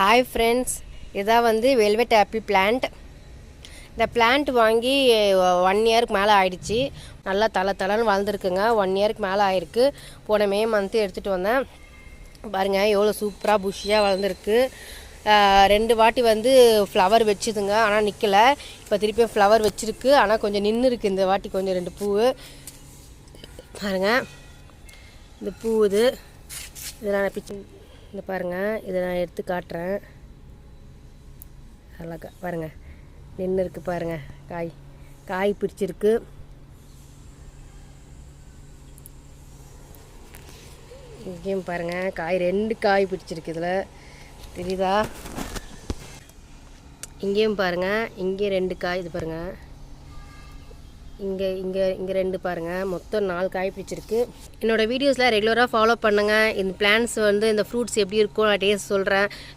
Hi friends இதான் வந்து velvet apple plant இந்த பிளான்ட் வாங்கி ஒன் இயருக்கு மேலே ஆயிடுச்சு. நல்லா தலை தலைன்னு வளர்ந்துருக்குங்க. ஒன் இயருக்கு மேலே ஆயிருக்கு. போன மே மந்த்து எடுத்துகிட்டு வந்தேன். பாருங்கள் எவ்வளோ சூப்பராக புஷ்ஷியாக வளர்ந்துருக்கு. ரெண்டு வாட்டி வந்து ஃப்ளவர் வச்சுதுங்க. ஆனால் நிற்கலை இப்போ திருப்பியும் ஃப்ளவர் வச்சுருக்கு. ஆனால் கொஞ்சம் நின்று இருக்குது இந்த வாட்டி கொஞ்சம் ரெண்டு பூ பாருங்கள் இந்த பூ இது. இதெல்லாம் பிச்சு இந்த பாருங்கள் இதை நான் எடுத்து காட்டுறேன். அழகா பாருங்கள் நின்று இருக்குது பாருங்கள் காய். காய் பிடிச்சிருக்கு. இங்கேயும் பாருங்கள் காய் ரெண்டு காய் பிடிச்சிருக்கு இதில். தெரியுதா? இங்கேயும் பாருங்கள் இங்கே ரெண்டு காய் இது பாருங்கள் இங்கே இங்கே இங்கே ரெண்டு பாருங்கள் மொத்தம் நாலு காய் பிடிச்சிருக்கு. என்னோடய வீடியோஸில் ரெகுலராக ஃபாலோ பண்ணுங்கள் இந்த பிளான்ஸ் வந்து இந்த ஃப்ரூட்ஸ் எப்படி இருக்கும் நான் டேஸ்ட் சொல்கிறேன்